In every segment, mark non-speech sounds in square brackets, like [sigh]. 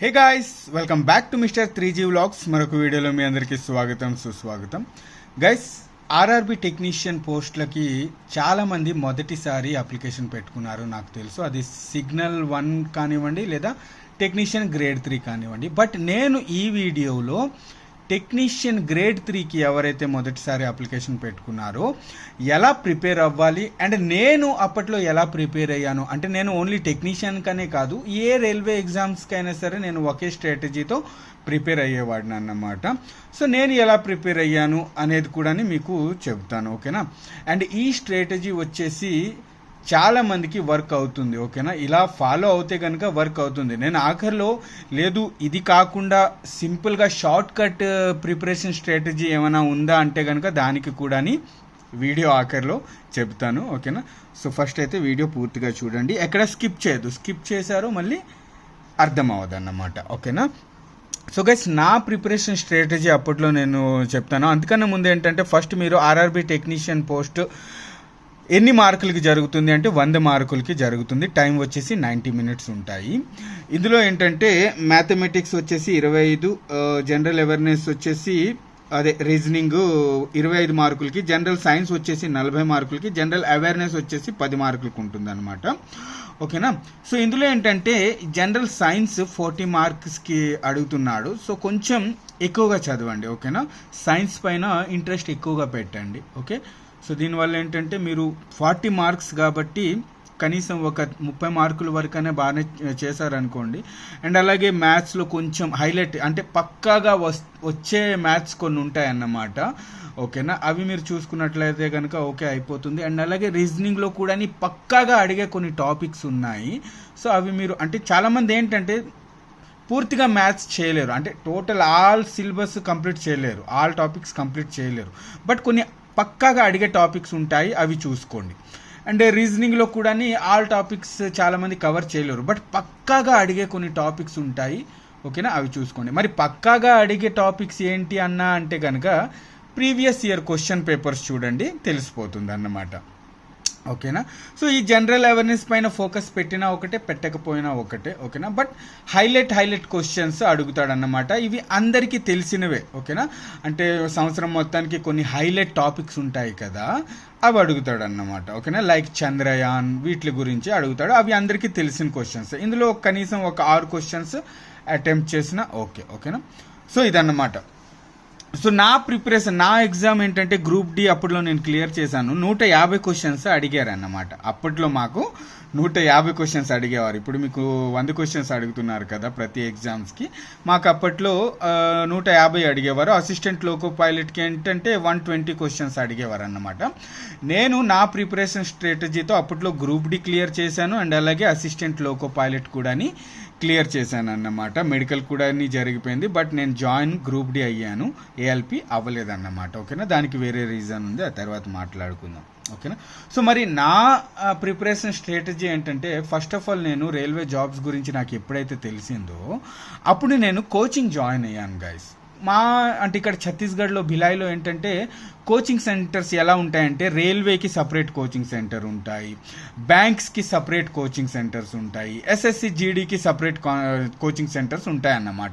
Hey guys welcome back to mister three G vlogs. మరొక వీడియోలో మీ అందరికీ స్వాగతం సుస్వాగతం. గైస్ ఆర్ఆర్బి టెక్నీషియన్ పోస్ట్లకి చాలామంది మొదటిసారి అప్లికేషన్ పెట్టుకున్నారు నాకు తెలుసు. అది సిగ్నల్ వన్ కానివ్వండి లేదా టెక్నీషియన్ గ్రేడ్ త్రీ కానివ్వండి. బట్ నేను ఈ వీడియోలో టెక్నీషియన్ గ్రేడ్ త్రీకి ఎవరైతే మొదటిసారి అప్లికేషన్ పెట్టుకున్నారో ఎలా ప్రిపేర్ అవ్వాలి అండ్ నేను అప్పట్లో ఎలా ప్రిపేర్ అయ్యాను? అంటే నేను ఓన్లీ టెక్నీషియన్కనే కాదు ఏ రైల్వే ఎగ్జామ్స్కైనా సరే నేను ఒకే స్ట్రాటజీతో ప్రిపేర్ అయ్యేవాడిని అన్నమాట సో నేను ఎలా ప్రిపేర్ అయ్యాను అనేది కూడా మీకు చెబుతాను ఓకేనా? అండ్ ఈ స్ట్రాటజీ వచ్చేసి చాలా మందికి వర్క్ అవుతుంది ఓకేనా? ఇలా ఫాలో అవుతే కనుక వర్క్ అవుతుంది. నేను ఆఖరిలో లేదు ఇది కాకుండా సింపుల్గా షార్ట్ కట్ ప్రిపరేషన్ స్ట్రాటజీ ఏమైనా ఉందా అంటే కనుక దానికి కూడా వీడియో ఆఖరిలో చెప్తాను ఓకేనా? సో ఫస్ట్ అయితే వీడియో పూర్తిగా చూడండి. ఎక్కడ స్కిప్ చేయదు స్కిప్ చేశారో మళ్ళీ అర్థం అవ్వదు అన్నమాట ఓకేనా? సో గైస్ నా ప్రిపరేషన్ స్ట్రాటజీ అప్పట్లో నేను చెప్తాను. అందుకన్నా ముందు ఏంటంటే ఫస్ట్ మీరు ఆర్ఆర్బి టెక్నీషియన్ పోస్ట్ ఎన్ని మార్కులకి జరుగుతుంది అంటే వంద మార్కులకి జరుగుతుంది. టైం వచ్చేసి నైంటీ మినిట్స్ ఉంటాయి. ఇందులో ఏంటంటే మ్యాథమెటిక్స్ వచ్చేసి ఇరవై ఐదు జనరల్ అవేర్నెస్ వచ్చేసి అదే రీజనింగ్ ఇరవై ఐదు మార్కులకి జనరల్ సైన్స్ వచ్చేసి నలభై మార్కులకి జనరల్ అవేర్నెస్ వచ్చేసి పది మార్కులకు ఉంటుంది అనమాట ఓకేనా? సో ఇందులో ఏంటంటే జనరల్ సైన్స్ ఫార్టీ మార్క్స్కి అడుగుతున్నాడు. సో కొంచెం ఎక్కువగా చదవండి ఓకేనా? సైన్స్ పైన ఇంట్రెస్ట్ ఎక్కువగా పెట్టండి ఓకే? సో దీనివల్ల ఏంటంటే మీరు ఫార్టీ మార్క్స్ కాబట్టి కనీసం ఒక ముప్పై మార్కుల వరకనే బాగానే చేశారనుకోండి. అండ్ అలాగే మ్యాథ్స్లో కొంచెం హైలైట్ అంటే పక్కాగా వస్ వచ్చే మ్యాథ్స్ కొన్ని ఉంటాయన్నమాట. ఓకేనా? అవి మీరు చూసుకున్నట్లయితే కనుక ఓకే అయిపోతుంది. అండ్ అలాగే రీజనింగ్లో కూడా పక్కాగా అడిగే కొన్ని టాపిక్స్ ఉన్నాయి. సో అవి మీరు అంటే చాలామంది ఏంటంటే పూర్తిగా మ్యాథ్స్ చేయలేరు. అంటే టోటల్ ఆల్ సిలబస్ కంప్లీట్ చేయలేరు. ఆల్ టాపిక్స్ కంప్లీట్ చేయలేరు. బట్ కొన్ని పక్కాగా అడిగే టాపిక్స్ ఉంటాయి అవి చూసుకోండి. అండ్ రీజనింగ్లో కూడా ఆల్ టాపిక్స్ చాలామంది కవర్ చేయలేరు. బట్ పక్కాగా అడిగే కొన్ని టాపిక్స్ ఉంటాయి ఓకేనా? అవి చూసుకోండి. మరి పక్కాగా అడిగే టాపిక్స్ ఏంటి అన్నా అంటే కనుక ప్రీవియస్ ఇయర్ క్వశ్చన్ పేపర్స్ చూడండి తెలిసిపోతుంది అన్నమాట ఓకేనా? సో ఈ జనరల్ అవేర్నెస్ పైన ఫోకస్ పెట్టినా ఒకటే పెట్టకపోయినా ఒకటే ఓకేనా? బట్ హైలైట్ హైలైట్ క్వశ్చన్స్ అడుగుతాడన్నమాట. ఇవి అందరికీ తెలిసినవే ఓకేనా? అంటే సంవత్సరం మొత్తానికి కొన్ని హైలైట్ టాపిక్స్ ఉంటాయి కదా అవి అడుగుతాడు అన్నమాట ఓకేనా? లైక్ చంద్రయాన్ వీటి గురించి అడుగుతాడు. అవి అందరికీ తెలిసిన క్వశ్చన్స్ ఇందులో కనీసం ఒక ఆరు క్వశ్చన్స్ అటెంప్ట్ చేసిన ఓకే ఓకేనా? సో ఇదన్నమాట. సో నా ప్రిపరేషన్ నా ఎగ్జామ్ ఏంటంటే గ్రూప్ డి అప్పట్లో నేను క్లియర్ చేశాను. నూట యాభై క్వశ్చన్స్ అడిగారు అన్నమాట అప్పట్లో మాకు నూట యాభై క్వశ్చన్స్ అడిగేవారు. ఇప్పుడు మీకు వంద క్వశ్చన్స్ అడుగుతున్నారు కదా ప్రతి ఎగ్జామ్స్కి మాకు అప్పట్లో నూట యాభై అడిగేవారు. అసిస్టెంట్ లోకో పైలట్కి ఏంటంటే వన్ ట్వంటీ క్వశ్చన్స్ అడిగేవారు అన్నమాట నేను నా ప్రిపరేషన్ స్ట్రాటజీతో అప్పట్లో గ్రూప్ డి క్లియర్ చేశాను. అండ్ అలాగే అసిస్టెంట్ లోకో పైలట్ కూడా క్లియర్ చేశాను అన్నమాట మెడికల్ కూడా అన్ని జరిగిపోయింది. బట్ నేను జాయిన్ గ్రూప్ డి అయ్యాను. ఏఎల్పి అవ్వలేదన్నమాట. ఓకేనా? దానికి వేరే రీజన్ ఉంది. ఆ తర్వాత మాట్లాడుకుందాం. ఓకేనా? సో మరి నా ప్రిపరేషన్ స్ట్రాటజీ ఏంటంటే ఫస్ట్ ఆఫ్ ఆల్ నేను రైల్వే జాబ్స్ గురించి నాకు ఎప్పుడైతే తెలిసిందో అప్పుడు నేను కోచింగ్ జాయిన్ అయ్యాను గైస్ మా అంటే ఇక్కడ ఛత్తీస్గఢ్లో భిలాయిలో ఏంటంటే కోచింగ్ సెంటర్స్ ఎలా ఉంటాయంటే రైల్వేకి సపరేట్ కోచింగ్ సెంటర్ ఉంటాయి బ్యాంక్స్కి సపరేట్ కోచింగ్ సెంటర్స్ ఉంటాయి ఎస్ఎస్సి జీడీకి సపరేట్ కోచింగ్ సెంటర్స్ ఉంటాయి అన్నమాట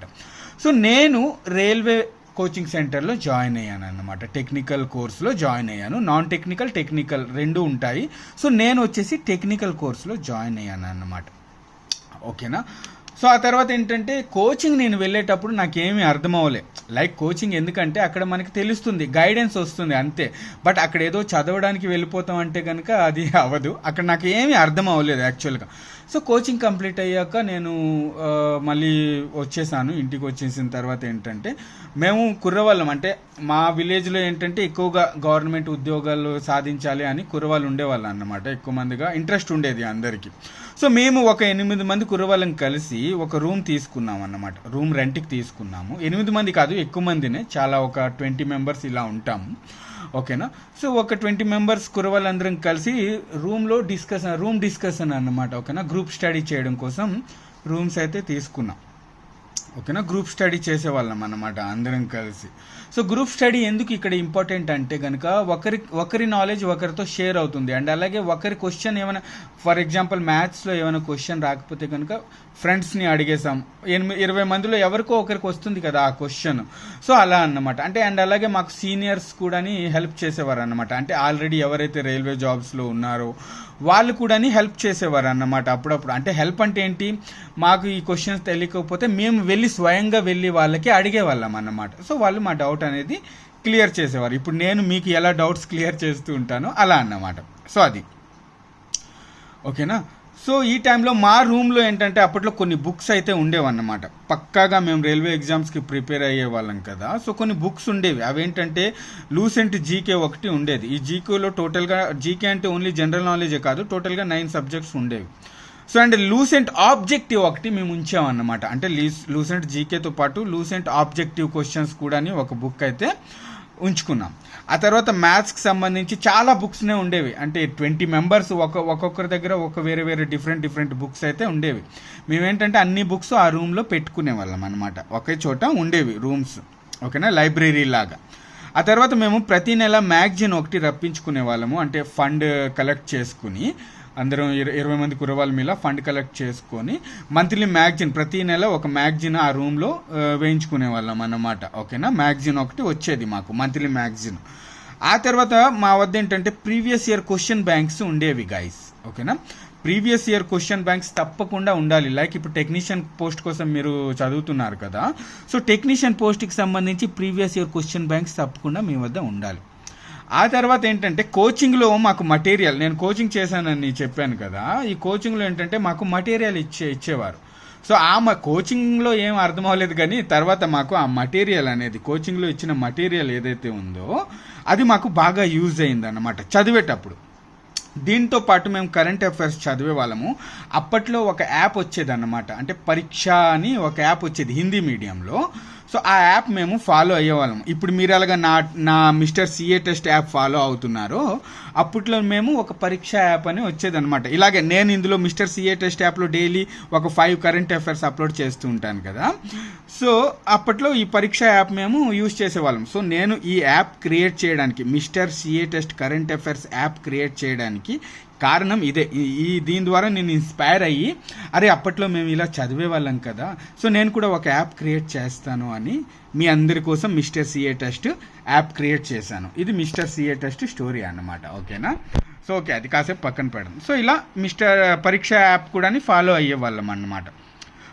సో నేను రైల్వే కోచింగ్ సెంటర్లో జాయిన్ అయ్యాను అన్నమాట టెక్నికల్ కోర్సులో జాయిన్ అయ్యాను. నాన్ టెక్నికల్ టెక్నికల్ రెండు ఉంటాయి. సో నేను వచ్చేసి టెక్నికల్ కోర్సులో జాయిన్ అయ్యాను అన్నమాట ఓకేనా? సో ఆ తర్వాత ఏంటంటే కోచింగ్ నేను వెళ్ళేటప్పుడు నాకేమీ అర్థం అవ్వలే లైక్ కోచింగ్ ఎందుకంటే అక్కడ మనకి తెలుస్తుంది గైడెన్స్ వస్తుంది అంతే. బట్ అక్కడ ఏదో చదవడానికి వెళ్ళిపోతాం అంటే కనుక అది [laughs] అవ్వదు. అక్కడ నాకు ఏమీ అర్థం అవ్వలేదు యాక్చువల్గా సో కోచింగ్ కంప్లీట్ అయ్యాక నేను మళ్ళీ వచ్చేసాను. ఇంటికి వచ్చేసిన తర్వాత ఏంటంటే మేము కుర్రవాళ్ళం. అంటే మా విలేజ్లో ఏంటంటే ఎక్కువగా గవర్నమెంట్ ఉద్యోగాలు సాధించాలి అని కుర్రవాళ్ళు ఉండేవాళ్ళు అన్నమాట ఎక్కువ మందిగా. ఇంట్రెస్ట్ ఉండేది అందరికీ. సో మేము ఒక ఎనిమిది మంది కుర్రవాళ్ళం కలిసి ఒక రూమ్ తీసుకున్నాం అన్నమాట రూమ్ రెంట్కి తీసుకున్నాము. ఎనిమిది మంది కాదు ఎక్కువ మందినే. చాలా ఒక ట్వంటీ మెంబర్స్ ఇలా ఉంటాము. ఓకేనా? సో ఒక ట్వంటీ మెంబర్స్ కురవాళ్ళందరం కలిసి రూమ్లో డిస్కషన్ రూమ్ డిస్కషన్ అన్నమాట ఓకేనా? గ్రూప్ స్టడీ చేయడం కోసం రూమ్స్ అయితే తీసుకున్నాం. ఓకేనా? గ్రూప్ స్టడీ చేసేవాళ్ళం అన్నమాట అందరం కలిసి. సో గ్రూప్ స్టడీ ఎందుకు ఇక్కడ ఇంపార్టెంట్ అంటే కనుక ఒకరి ఒకరి నాలెడ్జ్ ఒకరితో షేర్ అవుతుంది. అండ్ అలాగే ఒకరి క్వశ్చన్ ఏమైనా ఫర్ ఎగ్జాంపుల్ మ్యాథ్స్లో ఏమైనా క్వశ్చన్ రాకపోతే కనుక ఫ్రెండ్స్ని అడిగేసాం ఎనిమిది ఇరవై మందిలో ఎవరికో ఒకరికి వస్తుంది కదా ఆ క్వశ్చన్ సో అలా అన్నమాట. అంటే అండ్ అలాగే మాకు సీనియర్స్ కూడా హెల్ప్ చేసేవారు అనమాట అంటే ఆల్రెడీ ఎవరైతే రైల్వే జాబ్స్లో ఉన్నారో వాళ్ళు కూడా హెల్ప్ చేసేవారు అన్నమాట అప్పుడప్పుడు. అంటే హెల్ప్ అంటే ఏంటి? మాకు ఈ క్వశ్చన్స్ తెలియకపోతే మేము వెళ్ళి స్వయంగా వెళ్ళి వాళ్ళకి అడిగేవాళ్ళం అన్నమాట. సో వాళ్ళు మా డౌట్ అనేది క్లియర్ చేసేవారు. ఇప్పుడు నేను మీకు ఎలా డౌట్స్ క్లియర్ చేస్తూ ఉంటానో అలా అన్నమాట. సో అది. ఓకేనా? సో ఈ టైంలో మా రూమ్లో ఏంటంటే అప్పట్లో కొన్ని బుక్స్ అయితే ఉండేవన్నమాట. పక్కాగా మేము రైల్వే ఎగ్జామ్స్కి ప్రిపేర్ అయ్యే వాళ్ళం కదా. సో కొన్ని బుక్స్ ఉండేవి. అవేంటంటే లూసెంట్ జీకే ఒకటి ఉండేది. ఈ జీకేలో టోటల్గా జీకే అంటే ఓన్లీ జనరల్ నాలెడ్జే కాదు టోటల్గా నైన్ సబ్జెక్ట్స్ ఉండేవి. సో అండ్ లూసెంట్ ఆబ్జెక్టివ్ ఒకటి మేము ఉంచామన్నమాట. అంటే లూసెంట్ జీకేతో పాటు లూసెంట్ ఆబ్జెక్టివ్ క్వశ్చన్స్ కూడా అని ఒక బుక్ అయితే ఉంచుకున్నాం. ఆ తర్వాత మ్యాథ్స్కి సంబంధించి చాలా బుక్స్నే ఉండేవి. అంటే ట్వంటీ మెంబర్స్ ఒక ఒక్కొక్కరి దగ్గర ఒక వేరే వేరే డిఫరెంట్ డిఫరెంట్ బుక్స్ అయితే ఉండేవి. మేమేంటంటే అన్ని బుక్స్ ఆ రూమ్లో పెట్టుకునే వాళ్ళం అనమాట ఒకే చోట ఉండేవి రూమ్స్. ఓకేనా? లైబ్రరీ లాగా. ఆ తర్వాత మేము ప్రతి నెల మ్యాగజైన్ ఒకటి రప్పించుకునే వాళ్ళము అంటే ఫండ్ కలెక్ట్ చేసుకుని అందరం ఇరవై మంది కురవాళ్ళ మీద ఫండ్ కలెక్ట్ చేసుకొని మంత్లీ మ్యాగజిన్ ప్రతి నెల ఒక మ్యాగజిన్ ఆ రూమ్లో వేయించుకునే వాళ్ళం అన్నమాట. ఓకేనా? మ్యాగజిన్ ఒకటి వచ్చేది మాకు మంత్లీ మ్యాగజిన్. ఆ తర్వాత మా వద్ద ఏంటంటే ప్రీవియస్ ఇయర్ క్వశ్చన్ బ్యాంక్స్ ఉండేవి గైస్ ఓకేనా? ప్రీవియస్ ఇయర్ క్వశ్చన్ బ్యాంక్స్ తప్పకుండా ఉండాలి. లైక్ ఇప్పుడు టెక్నీషియన్ పోస్ట్ కోసం మీరు చదువుతున్నారు కదా. సో టెక్నీషియన్ పోస్ట్కి సంబంధించి ప్రీవియస్ ఇయర్ క్వశ్చన్ బ్యాంక్స్ తప్పకుండా మీ వద్ద ఉండాలి. ఆ తర్వాత ఏంటంటే కోచింగ్లో మాకు మటీరియల్ నేను కోచింగ్ చేశానని చెప్పాను కదా ఈ కోచింగ్లో ఏంటంటే మాకు మటీరియల్ ఇచ్చే ఇచ్చేవారు. సో ఆ మా కోచింగ్లో ఏం అర్థం అవ్వలేదు కానీ తర్వాత మాకు ఆ మటీరియల్ అనేది కోచింగ్లో ఇచ్చిన మటీరియల్ ఏదైతే ఉందో అది మాకు బాగా యూజ్ అయింది అన్నమాట చదివేటప్పుడు. దీంతో పాటు మేము కరెంట్ అఫైర్స్ చదివే వాళ్ళము. అప్పట్లో ఒక యాప్ వచ్చేది అన్నమాట అంటే పరీక్ష అని ఒక యాప్ వచ్చేది హిందీ మీడియంలో. సో ఆ యాప్ మేము ఫాలో అయ్యేవాళ్ళం. ఇప్పుడు మీరు అలాగా నా నా mister CA test app follow అవుతున్నారో అప్పట్లో మేము ఒక పరీక్ష యాప్ అని వచ్చేదనమాట ఇలాగే నేను ఇందులో మిస్టర్ సిఏ టెస్ట్ యాప్లో డైలీ ఒక ఫైవ్ కరెంట్ అఫైర్స్ అప్లోడ్ చేస్తూ ఉంటాను కదా. సో అప్పట్లో ఈ పరీక్ష యాప్ మేము యూజ్ చేసేవాళ్ళం. సో నేను ఈ యాప్ క్రియేట్ చేయడానికి mister CA test current affairs app create చేయడానికి కారణం ఇదే. ఈ- దీని ద్వారా నేను ఇన్స్పైర్ అయ్యి అరే అప్పట్లో మేము ఇలా చదివే వాళ్ళం కదా సో నేను కూడా ఒక యాప్ క్రియేట్ చేస్తాను అని మీ అందరి కోసం mister CA test app create చేశాను. ఇది మిస్టర్ సిఏ టెస్ట్ స్టోరీ అన్నమాట ఓకేనా? సో ఓకే అది కాసేపు పక్కన పెడదాం. సో ఇలా మిస్టర్ పరీక్ష యాప్ కూడా ఫాలో అయ్యే వాళ్ళం అన్నమాట.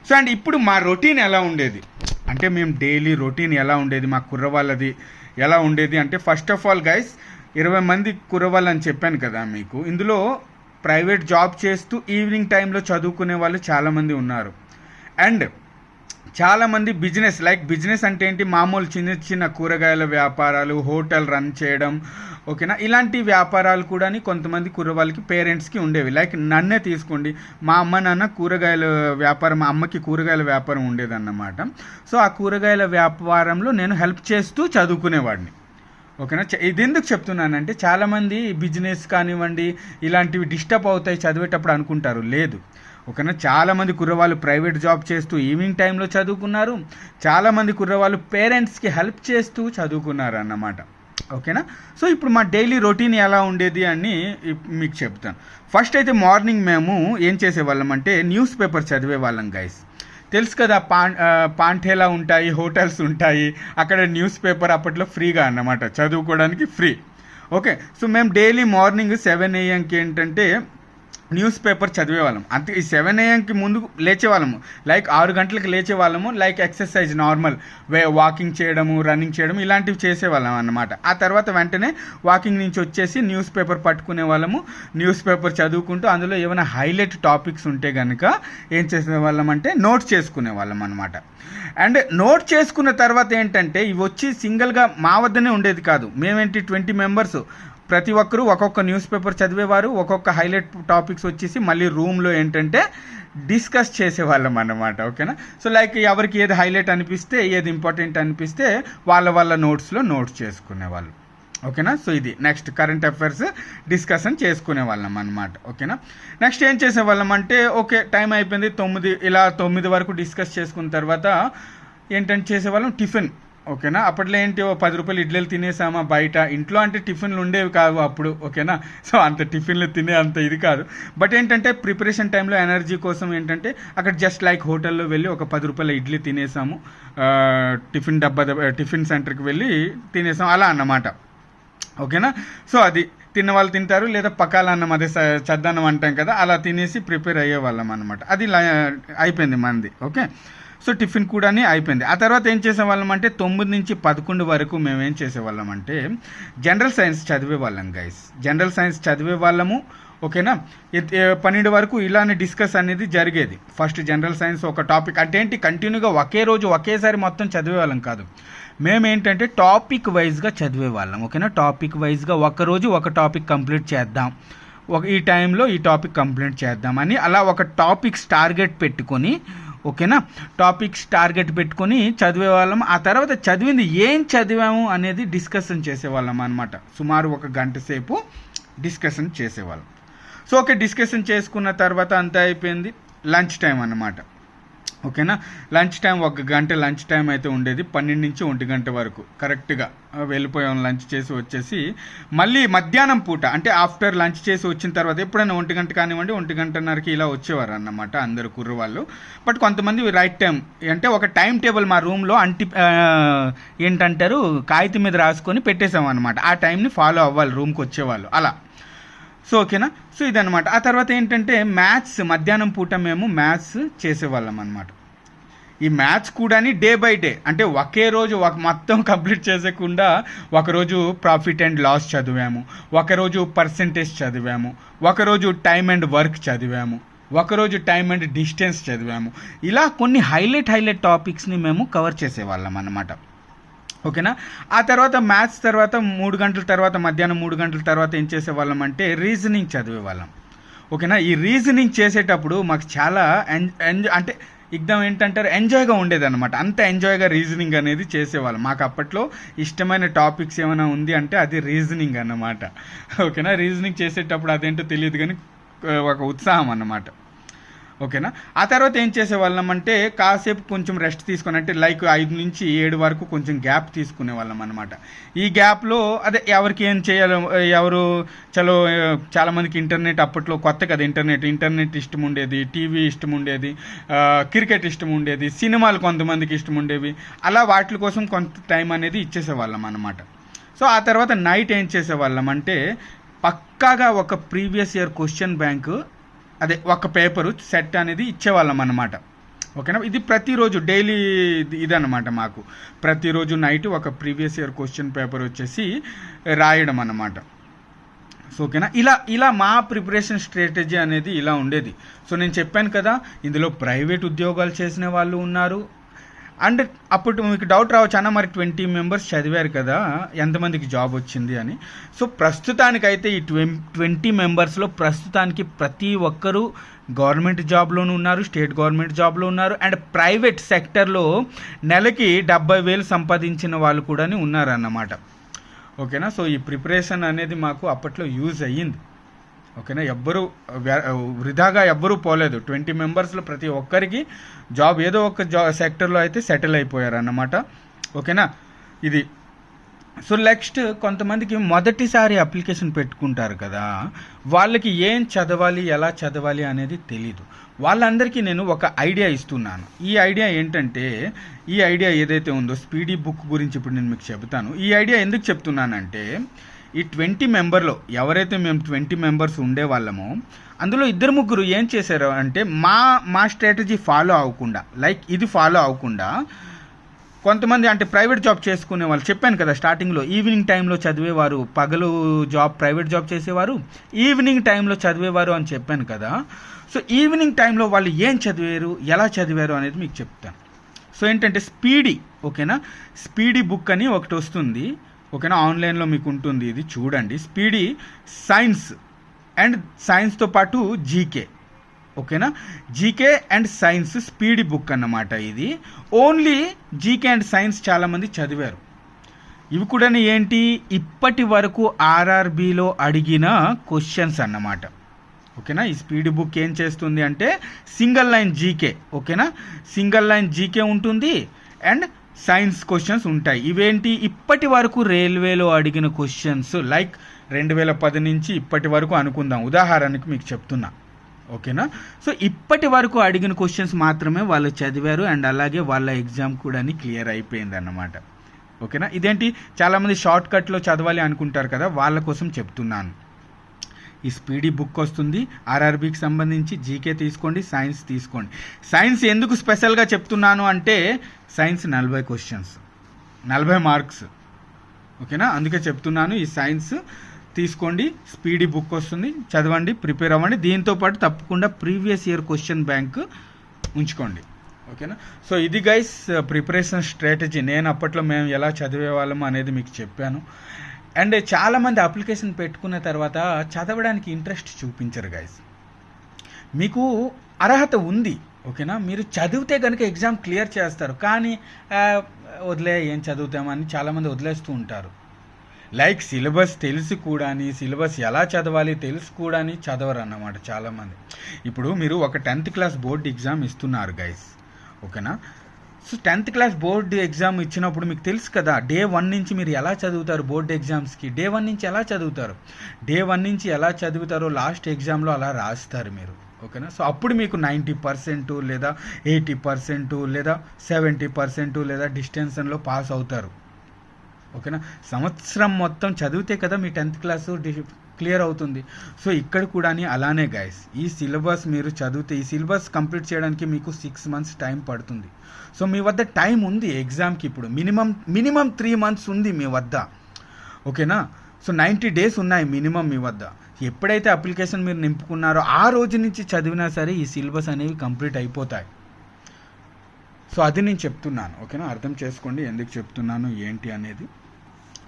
సో అండ్ ఇప్పుడు మా రొటీన్ ఎలా ఉండేది? అంటే మేము డైలీ రొటీన్ ఎలా ఉండేది? మా కుర్రవాళ్ళది ఎలా ఉండేది? అంటే ఫస్ట్ ఆఫ్ ఆల్ గైస్ ఇరవై మంది కురవాలని చెప్పాను కదా మీకు. ఇందులో ప్రైవేట్ జాబ్ చేస్తూ ఈవినింగ్ టైంలో చదువుకునే వాళ్ళు చాలామంది ఉన్నారు. అండ్ చాలామంది బిజినెస్ లైక్ బిజినెస్ అంటే ఏంటి? మామూలు చిన్న చిన్న కూరగాయల వ్యాపారాలు హోటల్ రన్ చేయడం ఓకేనా? ఇలాంటి వ్యాపారాలు కూడా కొంతమంది కుర్రవాళ్ళకి పేరెంట్స్కి ఉండేవి. లైక్ నన్నే తీసుకోండి. మా అమ్మ నాన్న కూరగాయల వ్యాపారం మా అమ్మకి కూరగాయల వ్యాపారం ఉండేదన్నమాట. సో ఆ కూరగాయల వ్యాపారంలో నేను హెల్ప్ చేస్తూ చదువుకునేవాడిని. ఓకేనా? ఇది ఎందుకు చెప్తున్నానంటే చాలామంది బిజినెస్ కానివ్వండి ఇలాంటివి డిస్టర్బ్ అవుతాయి చదివేటప్పుడు అనుకుంటారు. లేదు. ఓకేనా? చాలామంది కుర్రవాళ్ళు ప్రైవేట్ జాబ్ చేస్తూ ఈవినింగ్ టైంలో చదువుకున్నారు. చాలామంది కుర్రవాళ్ళు పేరెంట్స్కి హెల్ప్ చేస్తూ చదువుకున్నారు అన్నమాట. ఓకేనా? సో ఇప్పుడు మా డైలీ రొటీన్ ఎలా ఉండేది అని మీకు చెప్తాను. ఫస్ట్ అయితే మార్నింగ్ మేము ఏం చేసేవాళ్ళం అంటే న్యూస్ పేపర్ చదివే వాళ్ళం గైస్. తెలుసు కదా పాన్ పాంఠేలా ఉంటాయి హోటల్స్ ఉంటాయి. అక్కడ న్యూస్ పేపర్ అప్పట్లో ఫ్రీగా అన్నమాట చదువుకోవడానికి ఫ్రీ. ఓకే సో మేము డైలీ మార్నింగ్ సెవెన్ ఏఎంకి ఏంటంటే న్యూస్ పేపర్ చదివేవాళ్ళం. అంతే ఈ సెవెన్ ఏఎంకి ముందు లేచేవాళ్ళము. లైక్ ఆరు గంటలకు లేచేవాళ్ళము. Like exercise normal. Way walking చేయడము రన్నింగ్ చేయడం ఇలాంటివి చేసేవాళ్ళం అన్నమాట. ఆ తర్వాత వెంటనే వాకింగ్ నుంచి వచ్చేసి న్యూస్ పేపర్ పట్టుకునే వాళ్ళము న్యూస్ పేపర్ చదువుకుంటూ అందులో ఏమైనా హైలైట్ టాపిక్స్ ఉంటే కనుక ఏం చేసేవాళ్ళం అంటే నోట్ చేసుకునే వాళ్ళం అనమాట అండ్ నోట్ చేసుకున్న తర్వాత ఏంటంటే ఇవి వచ్చి సింగిల్గా మా వద్దనే ఉండేది కాదు. మేమేంటి ట్వంటీ మెంబర్స్ ప్రతి ఒక్కరూ ఒక్కొక్క న్యూస్ పేపర్ చదివేవారు ఒక్కొక్క హైలైట్ టాపిక్స్ వచ్చేసి మళ్ళీ రూమ్లో ఏంటంటే డిస్కస్ చేసేవాళ్ళం అన్నమాట ఓకేనా? సో లైక్ ఎవరికి ఏది హైలైట్ అనిపిస్తే ఏది ఇంపార్టెంట్ అనిపిస్తే వాళ్ళ వాళ్ళ నోట్స్లో నోట్స్ చేసుకునేవాళ్ళు ఓకేనా? సో ఇది నెక్స్ట్ కరెంట్ అఫైర్స్ డిస్కషన్ చేసుకునే వాళ్ళం అనమాట ఓకేనా? నెక్స్ట్ ఏం చేసేవాళ్ళం అంటే ఓకే టైం అయిపోయింది తొమ్మిది ఇలా తొమ్మిది వరకు డిస్కస్ చేసుకున్న తర్వాత ఏంటంటే చేసేవాళ్ళం టిఫిన్. ఓకేనా? అప్పట్లో ఏంటి ఓ పది రూపాయలు ఇడ్లీలు తినేసామా బయట? ఇంట్లో అంటే టిఫిన్లు ఉండేవి కావు అప్పుడు ఓకేనా? సో అంత టిఫిన్లు తినే అంత ఇది కాదు. బట్ ఏంటంటే ప్రిపరేషన్ టైంలో ఎనర్జీ కోసం ఏంటంటే అక్కడ జస్ట్ లైక్ హోటల్లో వెళ్ళి ఒక పది రూపాయల ఇడ్లీ తినేసాము. టిఫిన్ డబ్బా దబ్బా- టిఫిన్ సెంటర్కి వెళ్ళి తినేసాం. అలా అన్నమాట. ఓకేనా? సో అది తిన్న వాళ్ళు తింటారు లేదా పకాల అన్నం అదే చద్దన్నం అంటాం కదా అలా తినేసి ప్రిపేర్ అయ్యే వాళ్ళం అనమాట అది అయిపోయింది మంది. ఓకే? సో టిఫిన్ కూడా అయిపోయింది. ఆ తర్వాత ఏం చేసేవాళ్ళం అంటే తొమ్మిది నుంచి పదకొండు వరకు మేము ఏం చేసేవాళ్ళం అంటే జనరల్ సైన్స్ చదివే వాళ్ళం గైస్ జనరల్ సైన్స్ చదివే వాళ్ళము ఓకేనా? పన్నెండు వరకు ఇలానే డిస్కస్ అనేది జరిగేది. ఫస్ట్ జనరల్ సైన్స్ ఒక టాపిక్ అంటే ఏంటి? కంటిన్యూగా ఒకే రోజు ఒకేసారి మొత్తం చదివే వాళ్ళం కాదు. మేము ఏంటంటే టాపిక్ వైజ్గా చదివే వాళ్ళం ఓకేనా? టాపిక్ వైజ్గా ఒక రోజు ఒక టాపిక్ కంప్లీట్ చేద్దాం. ఒక ఈ టైంలో ఈ టాపిక్ కంప్లీట్ చేద్దామని అలా ఒక టాపిక్స్ టార్గెట్ పెట్టుకొని ఓకేనా? టాపిక్స్ టార్గెట్ పెట్టుకొని చదివే వాళ్ళం ఆ తర్వాత చదివింది ఏం చదివాము అనేది డిస్కషన్ చేసేవాళ్ళం అనమాట సుమారు ఒక గంట సేపు డిస్కషన్ చేసేవాళ్ళం. సో ఓకే డిస్కషన్ చేసుకున్న తర్వాత అంతా అయిపోయింది. లంచ్ టైం అన్నమాట. ఓకేనా? లంచ్ టైం ఒక గంట లంచ్ టైం అయితే ఉండేది. పన్నెండు నుంచి ఒంటి గంట వరకు. కరెక్ట్గా వెళ్ళిపోయాం లంచ్ చేసి వచ్చేసి. మళ్ళీ మధ్యాహ్నం పూట అంటే ఆఫ్టర్ లంచ్ చేసి వచ్చిన తర్వాత ఎప్పుడైనా ఒంటి గంట కానివ్వండి ఒంటి గంటన్నరకి ఇలా వచ్చేవారు అన్నమాట అందరు కుర్రవాళ్ళు. బట్ కొంతమంది రైట్ టైం అంటే ఒక టైం టేబుల్ మా రూమ్లో అంటి ఏంటంటారు కాగితం మీద రాసుకొని పెట్టేసాం అనమాట ఆ టైంని ఫాలో అవ్వాలి రూమ్కి వచ్చేవాళ్ళు. అలా. సో ఓకేనా? సో ఇదనమాట ఆ తర్వాత ఏంటంటే మ్యాథ్స్ మధ్యాహ్నం పూట మేము మ్యాథ్స్ చేసేవాళ్ళం అనమాట ఈ మ్యాథ్స్ కూడా డే బై డే అంటే ఒకే రోజు ఒక మొత్తం కంప్లీట్ చేసేకుండా ఒకరోజు ప్రాఫిట్ అండ్ లాస్ చదివాము. ఒకరోజు పర్సంటేజ్ చదివాము. ఒకరోజు టైం అండ్ వర్క్ చదివాము. ఒకరోజు టైం అండ్ డిస్టెన్స్ చదివాము. ఇలా కొన్ని హైలైట్ హైలైట్ టాపిక్స్ని మేము కవర్ చేసేవాళ్ళం అన్నమాట. ఓకేనా? ఆ తర్వాత మ్యాథ్స్ తర్వాత మూడు గంటల తర్వాత మధ్యాహ్నం మూడు గంటల తర్వాత ఏం చేసేవాళ్ళం అంటే రీజనింగ్ చదివేవాళ్ళం. ఓకేనా? ఈ రీజనింగ్ చేసేటప్పుడు మాకు చాలా ఎంజాయ్ అంటే ఇగ్దం ఏంటంటారు? ఎంజాయ్గా ఉండేదన్నమాట. అంత ఎంజాయ్గా రీజనింగ్ అనేది చేసేవాళ్ళం. మాకు అప్పట్లో ఇష్టమైన టాపిక్స్ ఏమైనా ఉంది అంటే అది రీజనింగ్ అన్నమాట. ఓకేనా? రీజనింగ్ చేసేటప్పుడు అదేంటో తెలియదు కానీ ఒక ఉత్సాహం అన్నమాట. ఓకేనా? ఆ తర్వాత ఏం చేసేవాళ్ళం అంటే కాసేపు కొంచెం రెస్ట్ తీసుకొని అంటే లైక్ ఐదు నుంచి ఏడు వరకు కొంచెం గ్యాప్ తీసుకునే వాళ్ళం అనమాట ఈ గ్యాప్లో అదే ఎవరికి ఏం చేయాలో ఎవరు చలో చాలామందికి ఇంటర్నెట్ అప్పట్లో కొత్త కదా ఇంటర్నెట్. ఇంటర్నెట్ ఇష్టం ఉండేది టీవీ ఇష్టం ఉండేది క్రికెట్ ఇష్టం ఉండేది సినిమాలు కొంతమందికి ఇష్టం ఉండేవి. అలా వాటి కోసం కొంత టైం అనేది ఇచ్చేసేవాళ్ళం అనమాట సో ఆ తర్వాత నైట్ ఏం చేసేవాళ్ళం అంటే పక్కాగా ఒక ప్రీవియస్ ఇయర్ క్వశ్చన్ బ్యాంక్ అదే ఒక పేపరు సెట్ అనేది ఇచ్చేవాళ్ళం అన్నమాట ఓకేనా? ఇది ప్రతిరోజు డైలీ ఇదన్నమాట మాకు. ప్రతిరోజు నైట్ ఒక ప్రీవియస్ ఇయర్ క్వశ్చన్ పేపర్ వచ్చేసి రాయడం అన్నమాట సో ఓకేనా? ఇలా ఇలా మా ప్రిపరేషన్ స్ట్రాటజీ అనేది ఇలా ఉండేది. సో నేను చెప్పాను కదా ఇందులో ప్రైవేట్ ఉద్యోగాలు చేసిన వాళ్ళు ఉన్నారు అండ్ అప్పుడు మీకు డౌట్ రావచ్చు? అన్న మరి ట్వంటీ మెంబర్స్ చదివారు కదా ఎంతమందికి జాబ్ వచ్చింది అని. సో ప్రస్తుతానికైతే ఈ ట్వం ట్వంటీ మెంబర్స్లో ప్రస్తుతానికి ప్రతి ఒక్కరూ గవర్నమెంట్ జాబ్లోనూ ఉన్నారు స్టేట్ గవర్నమెంట్ జాబ్లో ఉన్నారు అండ్ ప్రైవేట్ సెక్టర్లో నెలకి డెబ్బై వేలు సంపాదించిన వాళ్ళు కూడా ఉన్నారన్నమాట. ఓకేనా సో ఈ ప్రిపరేషన్ అనేది మాకు అప్పట్లో యూజ్ అయ్యింది. ఓకేనా? ఎవ్వరూ వృధాగా ఎవ్వరూ పోలేదు. ట్వంటీ మెంబర్స్లో ప్రతి ఒక్కరికి జాబ్ ఏదో ఒక జా సెక్టర్లో అయితే సెటిల్ అయిపోయారు అన్నమాట ఓకేనా? ఇది. సో నెక్స్ట్ కొంతమందికి మొదటిసారి అప్లికేషన్ పెట్టుకుంటారు కదా వాళ్ళకి ఏం చదవాలి ఎలా చదవాలి అనేది తెలీదు. వాళ్ళందరికీ నేను ఒక ఐడియా ఇస్తున్నాను. ఈ ఐడియా ఏంటంటే ఈ ఐడియా ఏదైతే ఉందో స్పీడీ బుక్ గురించి ఇప్పుడు నేను మీకు చెబుతాను. ఈ ఐడియా ఎందుకు చెప్తున్నానంటే ఈ ట్వంటీ మెంబర్లో ఎవరైతే మేము ట్వంటీ మెంబర్స్ ఉండేవాళ్ళమో అందులో ఇద్దరు ముగ్గురు ఏం చేశారు అంటే మా మా స్ట్రాటజీ ఫాలో అవ్వకుండా లైక్ ఇది ఫాలో అవ్వకుండా కొంతమంది అంటే ప్రైవేట్ జాబ్ చేసుకునే వాళ్ళు చెప్పాను కదా స్టార్టింగ్లో ఈవినింగ్ టైంలో చదివేవారు పగలు జాబ్ ప్రైవేట్ జాబ్ చేసేవారు ఈవినింగ్ టైంలో చదివేవారు అని చెప్పాను కదా. సో ఈవినింగ్ టైంలో వాళ్ళు ఏం చదివారు ఎలా చదివారు అనేది మీకు చెప్తాను. సో ఏంటంటే స్పీడీ ఓకేనా? స్పీడీ బుక్ అని ఒకటి వస్తుంది. ఓకేనా? ఆన్లైన్లో మీకు ఉంటుంది ఇది. చూడండి. స్పీడీ సైన్స్ అండ్ సైన్స్తో పాటు జీకే. ఓకేనా? GK and science speed book అన్నమాట ఇది. ఓన్లీ జీకే అండ్ సైన్స్ చాలామంది చదివారు. ఇవి కూడా ఏంటి? ఇప్పటి వరకు ఆర్ఆర్బిలో అడిగిన క్వశ్చన్స్ అన్నమాట. ఓకేనా? ఈ స్పీడ్ బుక్ ఏం చేస్తుంది అంటే సింగిల్ లైన్ జీకే. ఓకేనా? సింగిల్ లైన్ జీకే ఉంటుంది. అండ్ సైన్స్ క్వశ్చన్స్ ఉంటాయి. ఇవేంటి? ఇప్పటి వరకు రైల్వేలో అడిగిన క్వశ్చన్స్ లైక్ రెండు వేల పది నుంచి ఇప్పటి వరకు అనుకుందాం. ఉదాహరణకు మీకు చెప్తున్నా. ఓకేనా? సో ఇప్పటి వరకు అడిగిన క్వశ్చన్స్ మాత్రమే వాళ్ళు చదివారు అండ్ అలాగే వాళ్ళ ఎగ్జామ్ కూడా క్లియర్ అయిపోయింది అన్నమాట ఓకేనా? ఇదేంటి? చాలామంది షార్ట్ కట్లో చదవాలి అనుకుంటారు కదా వాళ్ళ కోసం చెప్తున్నాను. ఈ స్పీడీ బుక్ వస్తుంది. ఆర్ఆర్బికి సంబంధించి జీకే తీసుకోండి సైన్స్ తీసుకోండి. సైన్స్ ఎందుకు స్పెషల్గా చెప్తున్నాను అంటే సైన్స్ నలభై క్వశ్చన్స్ నలభై మార్క్స్. ఓకేనా? అందుకే చెప్తున్నాను ఈ సైన్స్ తీసుకోండి స్పీడీ బుక్ వస్తుంది చదవండి ప్రిపేర్ అవ్వండి. దీంతో పాటు తప్పకుండా ప్రీవియస్ ఇయర్ క్వశ్చన్ బ్యాంక్ ఉంచుకోండి. ఓకేనా? సో ఇది గైస్ ప్రిపరేషన్ స్ట్రాటజీ. నేను అప్పట్లో మేము ఎలా చదివే వాళ్ళము అనేది మీకు చెప్పాను. అండ్ చాలామంది అప్లికేషన్ పెట్టుకున్న తర్వాత చదవడానికి ఇంట్రెస్ట్ చూపించరు గైస్ మీకు అర్హత ఉంది ఓకేనా? మీరు చదివితే కనుక ఎగ్జామ్ క్లియర్ చేస్తారు. కానీ వదిలే ఏం చదువుతామని చాలామంది వదిలేస్తూ ఉంటారు. లైక్ సిలబస్ తెలిసి కూడాని సిలబస్ ఎలా చదవాలి తెలుసు కూడాని చదవరు అన్నమాట చాలామంది ఇప్పుడు మీరు ఒక టెన్త్ క్లాస్ బోర్డ్ ఎగ్జామ్ ఇస్తున్నారు గైస్ ఓకేనా? So tenth class board exam ఇచ్చినప్పుడు మీకు తెలుసు కదా డే వన్ నుంచి మీరు ఎలా చదువుతారు బోర్డు ఎగ్జామ్స్కి డే వన్ నుంచి ఎలా చదువుతారు? డే వన్ నుంచి ఎలా చదువుతారో లాస్ట్ ఎగ్జామ్లో అలా రాస్తారు మీరు. ఓకేనా సో అప్పుడు మీకు నైంటీ పర్సెంట్ లేదా ఎయిటీ పర్సెంట్ లేదా సెవెంటీ పర్సెంట్ లేదా డిస్టెన్షన్లో పాస్ అవుతారు. ఓకేనా సంవత్సరం మొత్తం చదివితే కదా మీ టెన్త్ క్లాసు క్లియర్ అవుతుంది. సో ఇక్కడ కూడా అలానే గైస్ ఈ సిలబస్ మీరు చదివితే ఈ సిలబస్ కంప్లీట్ చేయడానికి మీకు సిక్స్ మంత్స్ టైం పడుతుంది. సో మీ వద్ద టైం ఉంది ఎగ్జామ్కి ఇప్పుడు. మినిమం మినిమం త్రీ మంత్స్ ఉంది మీ వద్ద. ఓకేనా? సో నైంటీ డేస్ ఉన్నాయి మినిమం మీ వద్ద. ఎప్పుడైతే అప్లికేషన్ మీరు నింపుకున్నారో ఆ రోజు నుంచి చదివినా సరే ఈ సిలబస్ అనేవి కంప్లీట్ అయిపోతాయి. సో అది నేను చెప్తున్నాను. ఓకేనా? అర్థం చేసుకోండి ఎందుకు చెప్తున్నాను ఏంటి అనేది.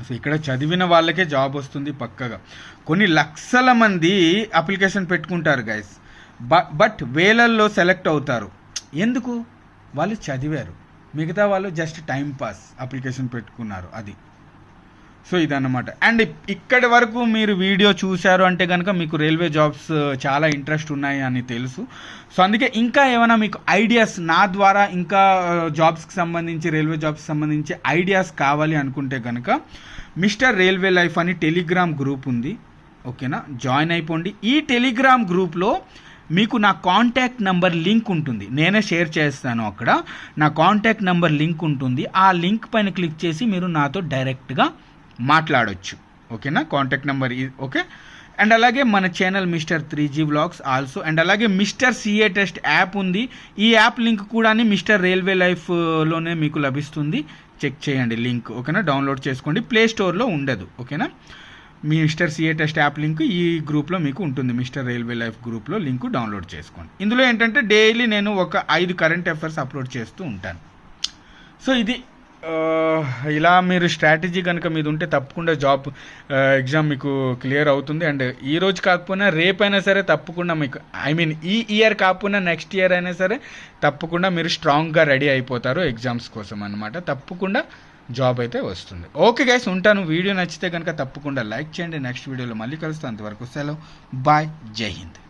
సో ఇక్కడ చదివిన వాళ్ళకే జాబ్ వస్తుంది పక్కగా. కొన్ని లక్షల మంది అప్లికేషన్ పెట్టుకుంటారు గైస్ బట్ వేలల్లో సెలెక్ట్ అవుతారు. ఎందుకు? వాళ్ళు చదివారు. మిగతా వాళ్ళు జస్ట్ టైం పాస్ అప్లికేషన్ పెట్టుకున్నారు అది. సో ఇదన్నమాట. అండ్ ఇక్కడి వరకు మీరు వీడియో చూశారు అంటే కనుక మీకు రైల్వే జాబ్స్ చాలా ఇంట్రెస్ట్ ఉన్నాయి అని తెలుసు. సో అందుకే ఇంకా ఏమైనా మీకు ఐడియాస్ నా ద్వారా ఇంకా జాబ్స్కి సంబంధించి రైల్వే జాబ్స్కి సంబంధించి ఐడియాస్ కావాలి అనుకుంటే కనుక మిస్టర్ రైల్వే లైఫ్ అని టెలిగ్రామ్ గ్రూప్ ఉంది. ఓకేనా? జాయిన్ అయిపోండి. ఈ టెలిగ్రామ్ గ్రూప్లో మీకు నా కాంటాక్ట్ నంబర్ లింక్ ఉంటుంది. నేనే షేర్ చేస్తాను అక్కడ. నా కాంటాక్ట్ నంబర్ లింక్ ఉంటుంది. ఆ లింక్ పైన క్లిక్ చేసి మీరు నాతో డైరెక్ట్గా మాట్లాడొచ్చు. ఓకేనా? Contact number okay? అండ్ అలాగే మన channel mister three G vlogs also. And అలాగే మిస్టర్ సిఏ టెస్ట్ యాప్ ఉంది. ఈ యాప్ లింక్ కూడా మిస్టర్ రైల్వే లైఫ్లోనే మీకు లభిస్తుంది. చెక్ చేయండి లింక్ ఓకేనా? డౌన్లోడ్ చేసుకోండి. ప్లే స్టోర్లో ఉండదు ఓకేనా? మీ mister CA test app link ఈ గ్రూప్లో మీకు ఉంటుంది. మిస్టర్ రైల్వే లైఫ్ గ్రూప్లో లింక్ డౌన్లోడ్ చేసుకోండి. ఇందులో ఏంటంటే డైలీ నేను ఒక ఐదు కరెంట్ అఫైర్స్ అప్లోడ్ చేస్తూ ఉంటాను. సో ఇది Uh, ఇలా మీరు స్ట్రాటజీ కనుక మీద ఉంటే తప్పకుండా జాబ్ ఎగ్జామ్ uh, మీకు క్లియర్ అవుతుంది. అండ్ ఈ రోజు కాకపోయినా రేపైనా సరే తప్పకుండా మీకు ఐ మీన్ ఈ ఇయర్ కాకపోయినా నెక్స్ట్ ఇయర్ అయినా సరే తప్పకుండా మీరు స్ట్రాంగ్గా రెడీ అయిపోతారు ఎగ్జామ్స్ కోసం అనమాట తప్పకుండా జాబ్ అయితే వస్తుంది. ఓకే గైస్ ఉంటాను. వీడియో నచ్చితే కనుక తప్పకుండా లైక్ చేయండి. నెక్స్ట్ వీడియోలో మళ్ళీ కలుస్తాను. అంతవరకు సెలవు. బాయ్ జై హింద్.